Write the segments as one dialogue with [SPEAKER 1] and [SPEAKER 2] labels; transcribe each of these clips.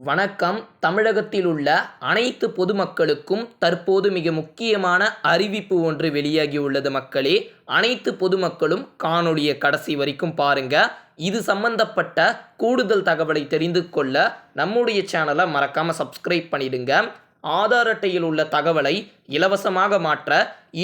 [SPEAKER 1] வணக்கம். தமிழகத்தில் உள்ள அனைத்து பொதுமக்களுக்கும் தற்போது மிக முக்கியமான அறிவிப்பு ஒன்று வெளியாகியுள்ளது மக்களே. அனைத்து பொதுமக்களும் காணொளியை கடைசி வரைக்கும் பாருங்க. இது சம்பந்தப்பட்ட கூடுதல் தகவலை தெரிந்து கொள்ள நம்முடைய சேனலை மறக்காம சப்ஸ்கிரைப் பண்ணிடுங்க. ஆதார் அட்டையில் உள்ள தகவலை இலவசமாக மாற்ற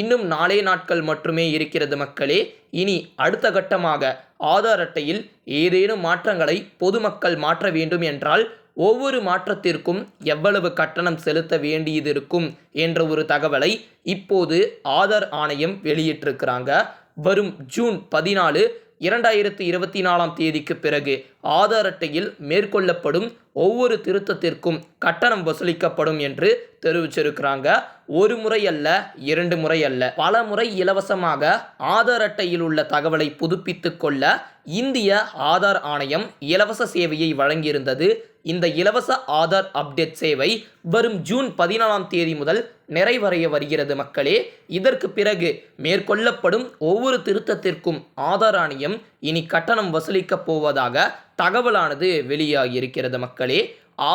[SPEAKER 1] இன்னும் நாலே நாட்கள் மட்டுமே இருக்கிறது மக்களே. இனி அடுத்த கட்டமாக ஆதார் அட்டையில் ஏதேனும் மாற்றங்களை பொதுமக்கள் மாற்ற வேண்டும் என்றால் ஒவ்வொரு மாற்றத்திற்கும் எவ்வளவு கட்டணம் செலுத்த வேண்டியது இருக்கும் என்ற ஒரு தகவலை இப்போது ஆதார் ஆணையம் வெளியிட்டிருக்கிறாங்க. வரும் ஜூன் பதினாலு இரண்டாயிரத்தி இருபத்தி நாலாம் தேதிக்கு பிறகு ஆதார் அட்டையில் மேற்கொள்ளப்படும் ஒவ்வொரு திருத்தத்திற்கும் கட்டணம் வசூலிக்கப்படும் என்று தெரிவிச்சிருக்கிறாங்க. ஒரு முறை அல்ல இரண்டு முறை அல்ல. பல முறை இலவசமாக ஆதார் அட்டையில் உள்ள தகவலை புதுப்பித்து கொள்ள இந்திய ஆதார் ஆணையம் இலவச சேவையை வழங்கியிருந்தது. இந்த இலவச ஆதார் அப்டேட் சேவை வரும் ஜூன் பதினாலாம் தேதி முதல் நிறைவடைய வருகிறது மக்களே. இதற்கு பிறகு மேற்கொள்ளப்படும் ஒவ்வொரு திருத்தத்திற்கும் ஆதார் ஆணையம் இனி கட்டணம் வசூலிக்கப் போவதாக தகவலானது வெளியாகியிருக்கிறது மக்களே.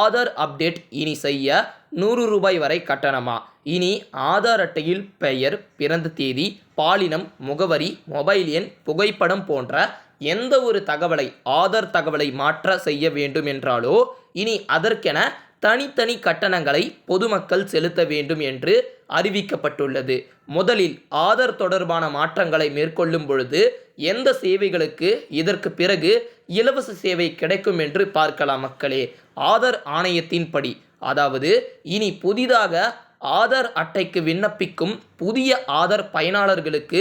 [SPEAKER 1] ஆதார் அப்டேட் இனி செய்ய நூறு ரூபாய் வரை கட்டணமா? இனி ஆதார் அட்டையில் பெயர் பிறந்த தேதி பாலினம் முகவரி மொபைல் எண் புகைப்படம் போன்ற எந்த ஒரு தகவலை ஆதார் தகவலை மாற்ற செய்ய வேண்டும் என்றாலோ இனி அதற்கென தனித்தனி கட்டணங்களை பொதுமக்கள் செலுத்த வேண்டும் என்று அறிவிக்கப்பட்டுள்ளது. முதலில் ஆதார் தொடர்பான மாற்றங்களை மேற்கொள்ளும் பொழுது எந்த சேவைகளுக்கு இதற்கு பிறகு இலவச சேவை கிடைக்கும் என்று பார்க்கலாம் மக்களே. ஆதார் ஆணையத்தின்படி அதாவது இனி புதிதாக ஆதார் அட்டைக்கு விண்ணப்பிக்கும் புதிய ஆதார் பயனாளர்களுக்கு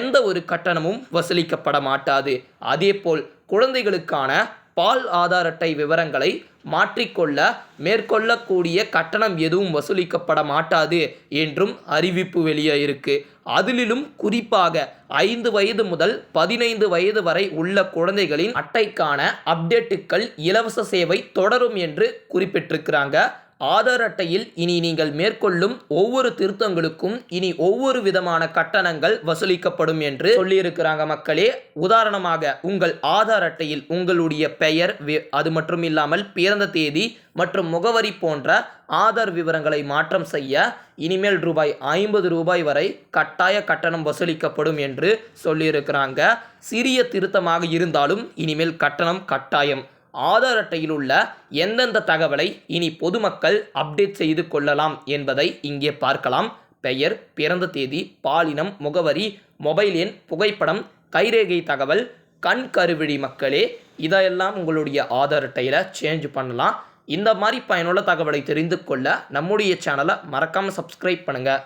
[SPEAKER 1] எந்த ஒரு கட்டணமும் வசூலிக்கப்பட மாட்டாது. அதேபோல் குழந்தைகளுக்கான பால் ஆதார் அட்டை விவரங்களை மாற்றிக்கொள்ள மேற்கொள்ளக்கூடிய கட்டணம் எதுவும் வசூலிக்கப்பட மாட்டாது என்றும் அறிவிப்பு வெளியாயிருக்கு. அதிலும் குறிப்பாக ஐந்து வயது முதல் பதினைந்து வயது வரை உள்ள குழந்தைகளின் அட்டைக்கான அப்டேட்டுக்கள் இலவச சேவை தொடரும் என்று குறிப்பிட்டிருக்கிறாங்க. ஆதார் அட்டையில் இனி நீங்கள் மேற்கொள்ளும் ஒவ்வொரு திருத்தங்களுக்கும் இனி ஒவ்வொரு விதமான கட்டணங்கள் வசூலிக்கப்படும் என்று சொல்லியிருக்கிறாங்க மக்களே. உதாரணமாக உங்கள் ஆதார் அட்டையில் உங்களுடைய பெயர் அது மட்டும் இல்லாமல் பிறந்த தேதி மற்றும் முகவரி போன்ற ஆதார் விவரங்களை மாற்றம் செய்ய இனிமேல் ரூபாய் ஐம்பது ரூபாய் வரை கட்டாய கட்டணம் வசூலிக்கப்படும் என்று சொல்லியிருக்கிறாங்க. சிறிய திருத்தமாக இருந்தாலும் இனிமேல் கட்டணம் கட்டாயம். ஆதார் அட்டையில் உள்ள எந்தெந்த தகவலை இனி பொதுமக்கள் அப்டேட் செய்து கொள்ளலாம் என்பதை இங்கே பார்க்கலாம். பெயர் பிறந்த தேதி பாலினம் முகவரி மொபைல் எண் புகைப்படம் கைரேகை தகவல் கண் கருவிழி மக்களே இதையெல்லாம் உங்களுடைய ஆதார் அட்டையில் சேஞ்ச் பண்ணலாம். இந்த மாதிரி பயனுள்ள தகவலை தெரிந்து கொள்ள நம்முடைய சேனலை மறக்காமல் சப்ஸ்கிரைப் பண்ணுங்கள்